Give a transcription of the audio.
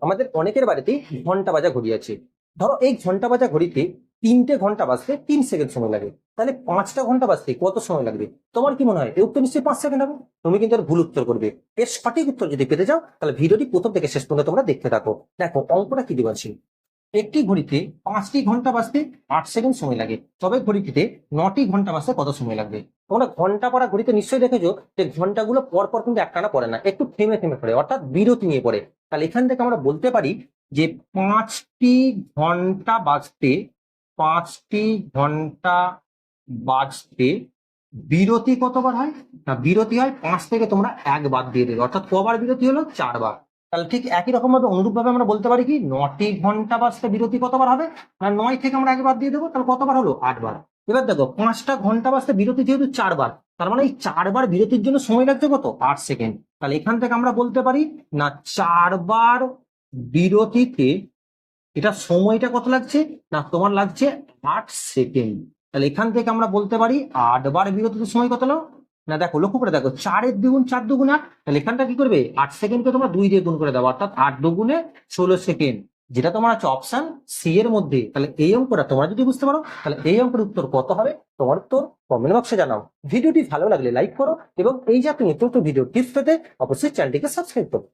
আমাদের অনেকের বাড়িতেই ঘণ্টা বাজা ঘড়ি আছে ধরো এই ঘণ্টা বাজা ঘড়িতে তিনটে ঘণ্টা বাজতে তিন সেকেন্ড সময় লাগে। তাহলে পাঁচটা ঘণ্টা বাজতে কত সময় লাগবে? তোমার কি মনে হয়? এর উত্তর নিশ্চয়ই পাঁচ সেকেন্ড হবে। তুমি কিন্তু এর ভুল উত্তর করবে। এর সঠিক উত্তর যদি পেতে যাও তাহলে ভিডিওটি প্রথম থেকে শেষ পর্যন্ত তোমরা দেখতে থাকো। দেখো, অঙ্কটা কি আছে একটি ঘড়িতে পাঁচটি ঘণ্টা বাজতে আট সেকেন্ড সময় লাগে। তবে ঘড়িটিতে নটি ঘণ্টা বাজতে কত সময় লাগবে? তোমরা ঘণ্টা পড়া ঘড়িতে নিশ্চয়ই দেখেছ যে ঘন্টাগুলো পর পর কিন্তু একটানা পড়ে না, একটু থেমে থেমে পড়ে, অর্থাৎ বিরতি নিয়ে পড়ে। তাহলে এখান থেকে আমরা বলতে পারি যে পাঁচটি ঘণ্টা বাজতে, পাঁচটি ঘণ্টা বাজতে বিরতি কতবার হয়? না, বিরতি হয় পাঁচ থেকে তোমরা একবার দিয়ে দেবে, অর্থাৎ কবার বিরতি হলো চারবার। তাহলে ঠিক একই রকম ভাবে অনুরূপ ভাবে আমরা বলতে পারি কি, নটি ঘণ্টা বাজতে বিরতি কতবার হবে? না, নয় থেকে আমরা একবার দিয়ে দেবো, তাহলে কতবার হলো? আটবার। এবার দেখো, পাঁচটা ঘণ্টা বাজতে বিরতি যেহেতু চারবার, তার মানে এই চারবার বিরতির জন্য সময় লাগছে কত? আট সেকেন্ড। তাহলে এখান থেকে আমরা বলতে পারি, না, চারবার বিরতিতে এটা সময়টা কত লাগছে? না, তোমার লাগছে আট সেকেন্ড। তাহলে এখান থেকে আমরা বলতে পারি, আটবার বিরতিতে সময় কত হলো না, দেখো, লক্ষ্য করে দেখো, চারের দ্বিগুণ চার দুগুণ আট, তাহলে এখানটা কি করবে? আট সেকেন্ডকে তোমরা দুই দিয়ে গুণ করে দাও, অর্থাৎ আট দুগুণে ষোলো সেকেন্ড। যেটা তোমার আছে অপশন সি এর মধ্যে, তাহলে এই অঙ্কটা তোমরা যদি বুঝতে পারো, তাহলে এই অঙ্কের উত্তর কত হবে? তোমার উত্তর কমেন্ট বক্সে জানাও। ভিডিওটি ভালো লাগলে লাইক করো এবং এই জাতীয় নিত্য ভিডিও টিপস পেতে অবশ্যই চ্যানেলটিকে সাবস্ক্রাইব করো।